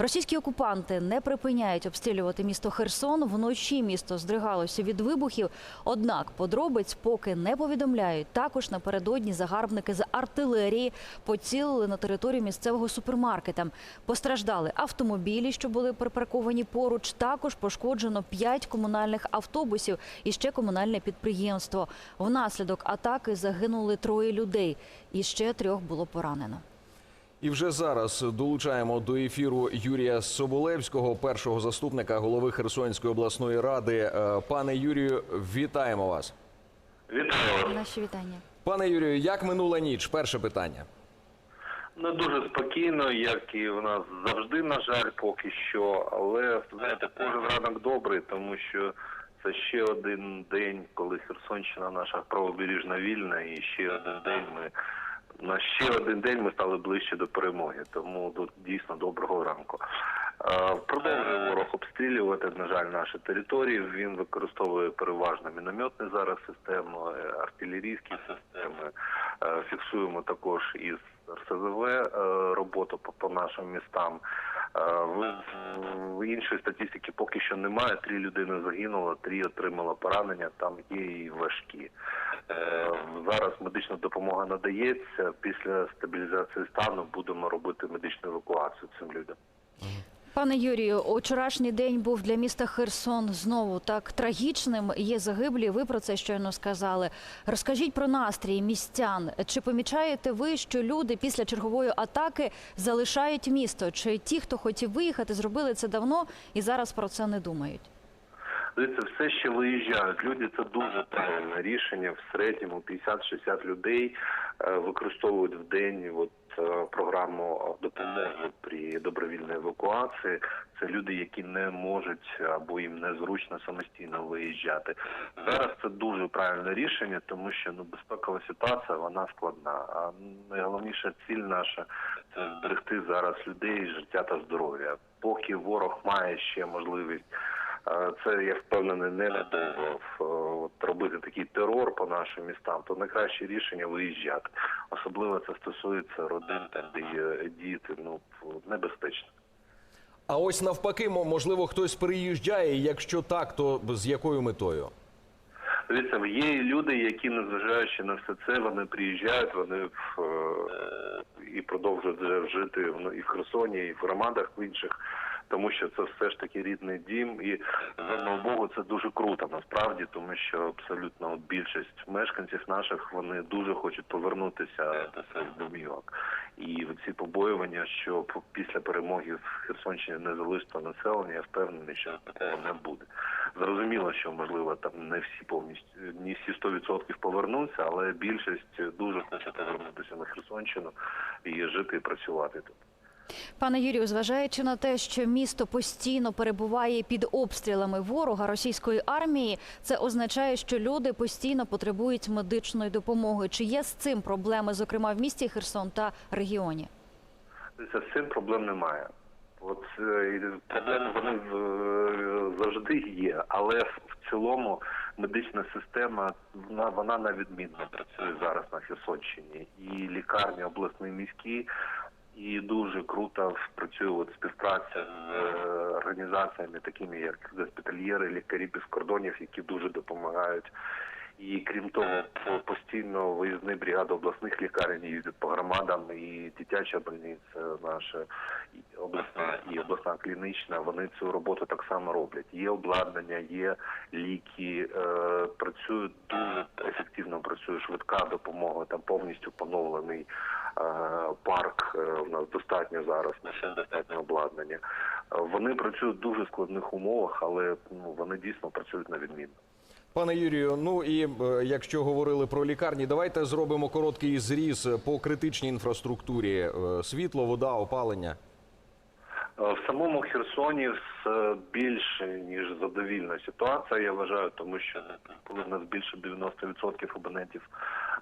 Російські окупанти не припиняють обстрілювати місто Херсон. Вночі місто здригалося від вибухів. Однак подробиць поки не повідомляють. Також напередодні загарбники з артилерії поцілили на територію місцевого супермаркета. Постраждали автомобілі, що були припарковані поруч. Також пошкоджено п'ять комунальних автобусів і ще комунальне підприємство. Внаслідок атаки загинули троє людей, і ще трьох було поранено. І вже зараз долучаємо до ефіру Юрія Соболевського, першого заступника голови Херсонської обласної ради. Е, Пане Юрію, вітаємо вас. Вітаю вас. Наші вітання. Пане Юрію, як минула ніч? Перше питання. Не дуже спокійно, як і в нас завжди, на жаль, поки що. Але знаєте, кожен ранок добрий, тому що це ще один день, коли Херсонщина наша правобережна вільна, і ще один день ми на ще один день ми стали ближче до перемоги. Тому тут дійсно доброго ранку. Е, Продовжує ворог обстрілювати, на жаль, наші території. Він використовує переважно мінометні зараз системи, е, артилерійські системи. Е, Фіксуємо також із РСЗВ роботу по, по нашим містам. В іншої статистики поки що немає. Три людини загинуло, три отримало поранення. Там є і важкі. Е, Зараз медична допомога надається. Після стабілізації стану будемо робити медичну евакуацію цим людям. Пане Юрію, вчорашній день був для міста Херсон знову так трагічним. Є загиблі. Ви про це щойно сказали. Розкажіть про настрій містян. Чи помічаєте ви, що люди після чергової атаки залишають місто? Чи ті, хто хотів виїхати, зробили це давно і зараз про це не думають? Дивіться, все ще виїжджають. Люди це дуже правильне рішення. В середньому 50-60 людей е, використовують в день от, е, програму допомоги при добровільній евакуації. Це люди, які не можуть або їм незручно самостійно виїжджати. Зараз це дуже правильне рішення, тому що ну безпекова ситуація вона складна. А найголовніша ціль наша це зберегти зараз людей, життя та здоров'я. Поки ворог має ще можливість. Це я впевнений не е, робити такий терор по нашим містам, то найкраще рішення виїжджати. Особливо це стосується родин, де є діти. Ну небезпечно. А ось навпаки, можливо, хтось переїжджає. і Якщо так, то з якою метою? Дивіться, є люди, які незважаючи на все це, вони приїжджають, вони в, е, і продовжують жити в- і в Херсоні, і в громадах в інших, тому що це все ж таки рідний дім. І з одного Богу, це дуже круто насправді, тому що абсолютно більшість мешканців наших вони дуже хочуть повернутися до своїх домівок. І ці побоювання, що після перемоги в Херсонщині не залишиться населення, я впевнений, що такого не буде. Зрозуміло, що можливо там не всі повністю не всі 100% повернуться, але більшість дуже хоче повернутися на Херсонщину і жити і працювати тут. Пане Юрію, зважаючи на те, що місто постійно перебуває під обстрілами ворога російської армії, це означає, що люди постійно потребують медичної допомоги. Чи є з цим проблеми, зокрема в місті Херсон та регіоні? З цим проблем немає. От е, проблеми вони е, завжди є, але в цілому медична система вона вона на відмінно працює зараз на Херсонщині. І лікарні обласні міські, і дуже круто працює от співпраця з е, організаціями, такими як госпітальєри, лікарі без кордонів, які дуже допомагають. І крім того, постійно виїзні бригади обласних лікарень їздять по громадам, і дитяча больниця наша, і обласна і обласна клінічна. Вони цю роботу так само роблять. Є обладнання, є ліки, е, працюють дуже ефективно. Працює швидка допомога. Там повністю поновлений е, парк. Е, у нас достатньо зараз машин, достатньо обладнання. Вони працюють в дуже складних умовах, але ну вони дійсно працюють на відмінно. Пане Юрію, ну і е, якщо говорили про лікарні, давайте зробимо короткий зріз по критичній інфраструктурі: світло, вода, опалення. Е, В самому Херсоні все більше ніж задовільна ситуація, я вважаю, тому що коли в нас більше 90% абонентів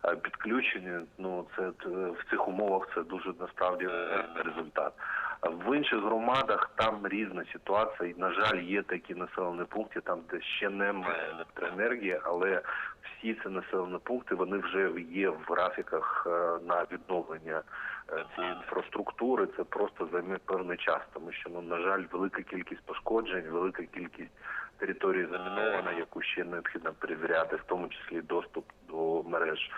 е, підключені, ну це е, в цих умовах це дуже насправді результат. В інших громадах там різна ситуація. І, на жаль, є такі населені пункти, там де ще немає електроенергії, але всі ці населені пункти вони вже є в графіках е, на відновлення е, цієї інфраструктури. Це просто займе певний час, тому що ну на жаль, велика кількість пошкоджень, велика кількість території замінована, яку ще необхідно перевіряти, в тому числі доступ до мереж.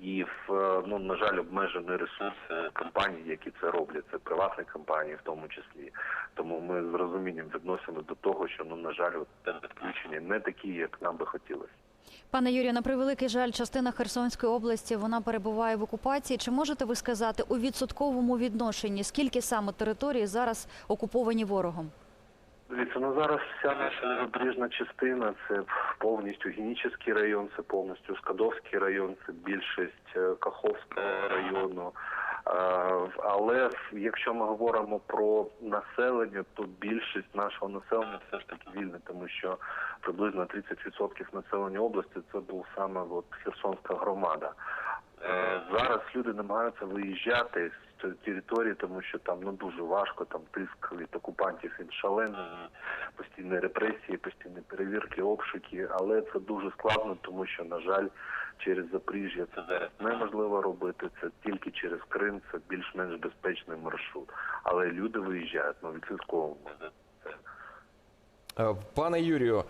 І в е, ну на жаль, обмежений ресурс е, компаній, які це роблять, це приватні компанії, в тому числі. Тому ми з розумінням відносимося до того, що ну на жаль, темп підключення не такі, як нам би хотілося. Пане Юрію, на превеликий жаль, частина Херсонської області вона перебуває в окупації. Чи можете ви сказати у відсотковому відношенні, скільки саме території зараз окуповані ворогом? Дивіться, ну зараз вся наша лівобережна частина це повністю Генічеський район, це повністю Скадовський район, це більшість е, Каховського району. Е, Але якщо ми говоримо про населення, то більшість нашого населення все ж таки вільне, тому що приблизно 30% населення області це був саме от Херсонська громада. Е, Зараз люди намагаються виїжджати території, тому що там ну дуже важко, там тиск від окупантів він шалений, постійні репресії, постійні перевірки, обшуки, але це дуже складно, тому що, на жаль, через Запоріжжя це зараз неможливо робити. Це тільки через Крим, це більш-менш безпечний маршрут. Але люди виїжджають, ну відсотково. Е, Пане Юрію,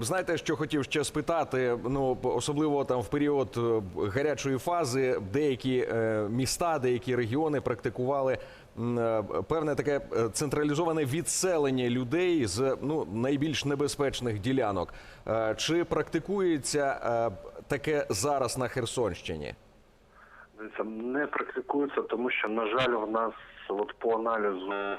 знаєте, що хотів ще спитати? Ну, особливо там в період е, гарячої фази деякі е, міста, деякі регіони практикували е, певне таке централізоване відселення людей з ну найбільш небезпечних ділянок. Чи практикується таке зараз на Херсонщині? Не практикується, тому що, на жаль, в нас от по аналізу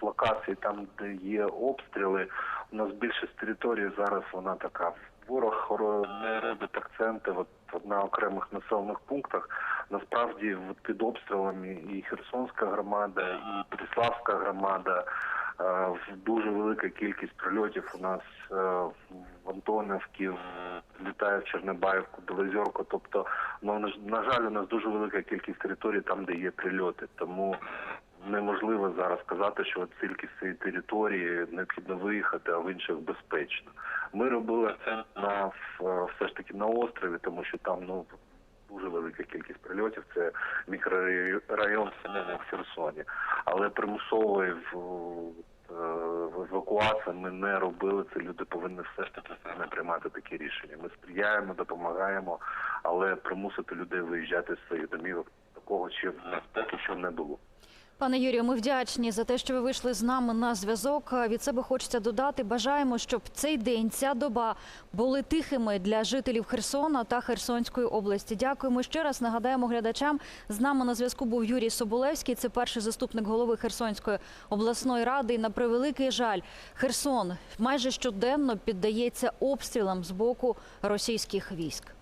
в локації, там, де є обстріли, у нас більшість території зараз вона така. Ворог ро- не робить акценти от, на окремих населених пунктах. Насправді під обстрілами і Херсонська громада, і Переславська громада. Е, Дуже велика кількість прильотів у нас е, в Антонівці, літає в Чернобаївку, Білозерку. Тобто, ну на жаль, у нас дуже велика кількість територій там, де є прильоти. Тому неможливо зараз сказати, що от тільки з цієї території необхідно виїхати, а в інших безпечно. Ми робили акцент на все ж таки на острові, тому що там ну дуже велика кількість прильотів. Це мікрорайон в Херсоні, але примусової е, в евакуації ми не робили. Це люди повинні все ж таки самі приймати такі рішення. Ми сприяємо, допомагаємо, але примусити людей виїжджати з своїх домівок такого ще в нас поки що не було. Пане Юрію, ми вдячні за те, що ви вийшли з нами на зв'язок. Від себе хочеться додати. Бажаємо, щоб цей день, ця доба були тихими для жителів Херсона та Херсонської області. Дякуємо ще раз. Нагадаємо глядачам. З нами на зв'язку був Юрій Соболевський. Це перший заступник голови Херсонської обласної ради. І на превеликий жаль, Херсон майже щоденно піддається обстрілам з боку російських військ.